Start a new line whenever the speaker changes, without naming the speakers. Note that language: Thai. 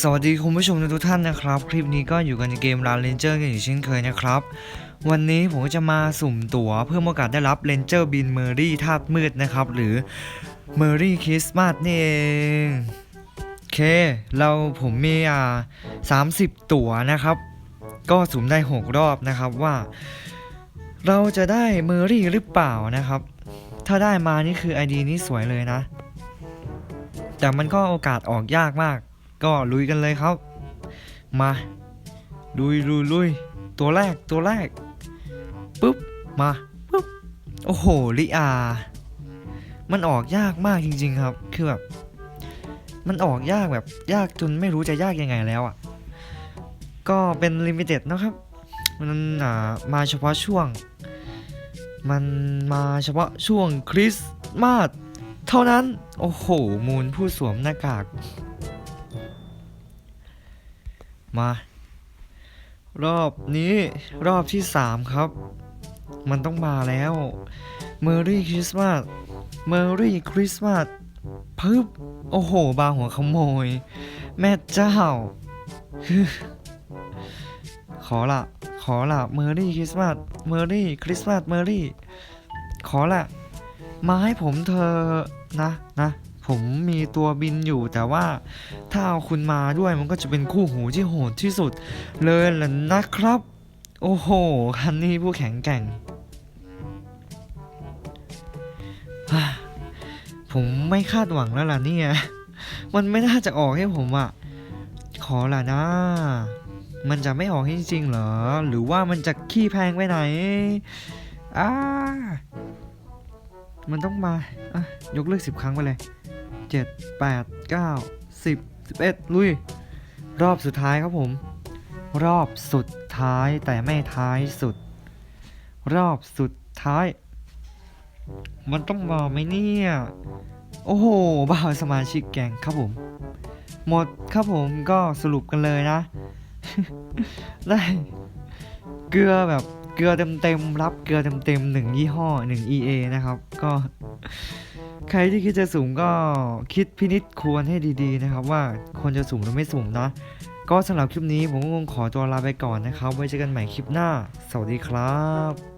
สวัสดีคุณผู้ชมทุกท่านนะครับ คลิปนี้ก็อยู่กันในเกม r านเลนเจอร์กันอยู่เช่นเคยนะครับ วันนี้ผมจะมาสุ่มตั๋วเพื่อโอกาสได้รับเลนเจอร์บินเมอรี่ธาตุมืดนะครับ หรือเมอรี่คริสต์มาสนี่เองโอเค เราผมมีอ่า30ตั๋วนะครับ ก็สุ่มได้6รอบนะครับว่า เราจะได้เมอรี่หรือเปล่านะครับ ถ้าได้มานี่คือ ID นี้สวยเลยนะ แต่มันก็โอกาสออกยากมาก ก็ลุยกันเลยครับ มาลุยลุยลุยตัวแรกตัวแรกปุ๊บมาปุ๊บโอ้โหลิอา มันออกยากมากจริง ๆ ครับ คือแบบมันออกยากแบบยากจนไม่รู้จะยากยังไงแล้วอะ ก็เป็นลิมิเต็ดนะครับ มันอ่ามาเฉพาะช่วง มันมาเฉพาะช่วงคริสต์มาส เท่านั้น โอ้โห มูลผู้สวมหน้ากาก มา รอบนี้รอบที่3ครับ มันต้องมาแล้ว Merry Christmas Merry Christmas พึบ โอ้โห บาหัวขโมย แม่เจ้า ขอละ ขอละ Merry Christmas Merry Christmas Merry ขอละ มาให้ผมเธอนะนะผมมีตัวบินอยู่แต่ว่าถ้าเอาคุณมาด้วยมันก็จะเป็นคู่หูที่โหดที่สุด เลยล่ะนะครับ โอ้โหคันนี้ผู้แข็งแกร่ง ผมไม่คาดหวังแล้วล่ะเนี่ย มันไม่น่าจะออกให้ผมอะขอล่ะนะ มันจะไม่ออกจริงๆเหรอ หรือว่ามันจะขี้แพงไปไหน อ้า มันต้องมา อะ ยกเลิกสิบครั้งไปเลยเจ็ดแปดเก้าสิบสิบเอ็ดลุย รอบสุดท้ายครับผม รอบสุดท้ายแต่ไม่ท้ายสุด รอบสุดท้าย มันต้องมาไหมเนี่ย โอ้โห บ่าวสมาชิกแกงครับผม หมดครับผมก็สรุปกันเลยนะ ได้ เกลือแบบ เกลือเต็มๆรับเกลือเต็มๆหนึ่งยี่ห้อหนึ่ง EA นะครับ ก็ ใครที่คิดจะสูงก็คิดพินิจควรให้ดีๆนะครับ ว่าควรจะสูงหรือไม่สูงนะ ก็สำหรับคลิปนี้ผมก็คงขอตัวลาไปก่อนนะครับ ไว้เจอกันใหม่คลิปหน้า สวัสดีครับ